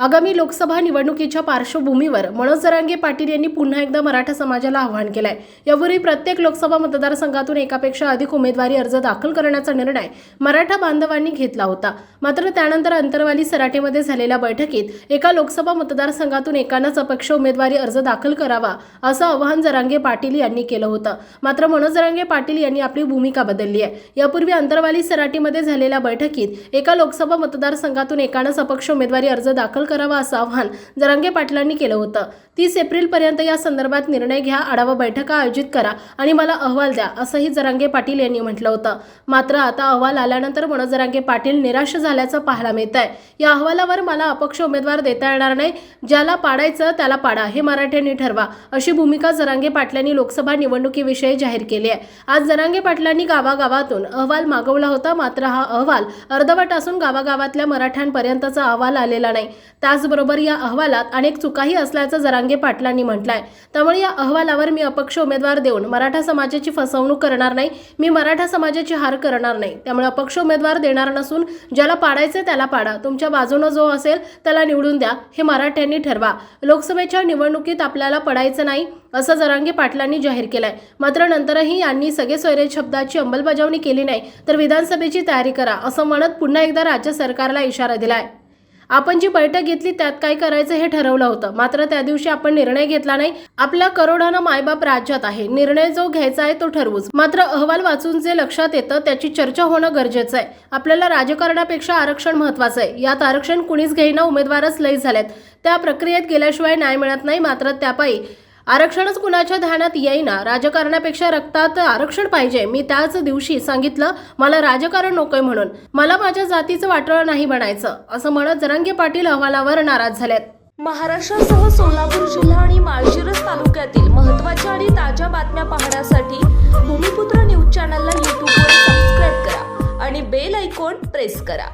आगामी लोकसभा निवडणुकीच्या पार्श्वभूमीवर मनोज जरांगे पाटील यांनी पुन्हा एकदा मराठा समाजाला आवाहन आहे यापूर्वी प्रत्येक लोकसभा मतदारसंघातून एकापेक्षा अधिक उमेदवारी अर्ज दाखल करण्याचा निर्णय मराठा बांधवांनी घेतला होता. मात्र त्यानंतर अंतरवाली सराठेमध्ये झालेल्या बैठकीत एका लोकसभा मतदारसंघातून एकानंच अपक्ष उमेदवारी अर्ज दाखल करावा असं आवाहन जरांगे पाटील यांनी केलं होतं. मात्र मनोज जरांगे पाटील यांनी आपली भूमिका बदलली आहे. यापूर्वी अंतरवाली सराटीमध्ये झालेल्या बैठकीत एका लोकसभा मतदारसंघातून एकानंच अपक्ष उमेदवारी अर्ज दाखल करावा असं आवाहन जरांगे पाटलांनी केलं होतं. तीस एप्रिलपर्यंत या संदर्भात निर्णय घ्या आढावा बैठका आयोजित करा आणि मला अहवाल द्या असंही जरांगे पाटील यांनी म्हटलं होतं. मात्र आता अहवाल आल्यानंतर मनोज जरांगे पाटील निराश झाल्याचं पाहायला मिळत आहे या अहवालावर मला अपक्ष उमेदवार देता येणार नाही ज्याला पाडायचं त्याला पाडा हे मराठ्यांनी ठरवा अशी भूमिका जरांगे पाटलांनी लोकसभा निवडणुकीविषयी जाहीर केली आहे. आज जरांगे पाटलांनी गावागावातून अहवाल मागवला होता मात्र हा अहवाल अर्धवट असून गावागावातल्या मराठ्यांपर्यंतचा अहवाल आलेला नाही. त्याचबरोबर या अहवालात अनेक चुकाही असल्याचं जरांगे पाटलांनी म्हटलंय. त्यामुळे या अहवालावर मी अपक्ष उमेदवार देऊन मराठा समाजाची फसवणूक करणार नाही मी मराठा समाजाची हार करणार नाही. त्यामुळे अपक्ष उमेदवार देणार नसून ज्याला पाडायचे त्याला पाडा. तुमच्या बाजूनं जो असेल त्याला निवडून द्या. हे मराठ्यांनी ठरवा. लोकसभेच्या निवडणुकीत आपल्याला पडायचं नाही असं जरांगे पाटलांनी जाहीर केलंय. मात्र नंतरही यांनी सगळे सोयरे शब्दाची अंमलबजावणी केली नाही तर विधानसभेची तयारी करा असं म्हणत पुन्हा एकदा राज्य सरकारला इशारा दिलाय. आपण जी बैठक घेतली त्यात काय करायचं हे ठरवलं होतं. मात्र त्या दिवशी आपण निर्णय घेतला नाही. आपल्या करोडानं मायबाप राज्यात आहे. निर्णय जो घ्यायचा आहे तो ठरवूच. मात्र अहवाल वाचून जे लक्षात येतं त्याची चर्चा होणं गरजेचं आहे. आपल्याला राजकारणापेक्षा आरक्षण महत्वाचं आहे. यात आरक्षण कुणीच घेईना उमेदवारच लय झालेत. त्या प्रक्रियेत गेल्याशिवाय न्याय मिळत नाही. मात्र त्यापायी आरक्षणच कुणाच्या ध्यानात येईना? राजकारणापेक्षा रक्तात आरक्षण पाहिजे. मी त्याच दिवशी सांगितलं मला राजकारण नकोय म्हणून. मला माझ्या जातीचं वाटोळं नाही बनायचं असं म्हणत जरांगे पाटील अहवालावर नाराज झालेत. महाराष्ट्रासह सोलापूर जिल्हा आणि माळशिरस तालुक्यातील महत्त्वाच्या आणि ताज्या बातम्या पाहण्यासाठी भूमिपुत्र न्यूज चॅनलला यूट्यूबवर सबस्क्राईब करा आणि बेल ऐकॉन प्रेस करा.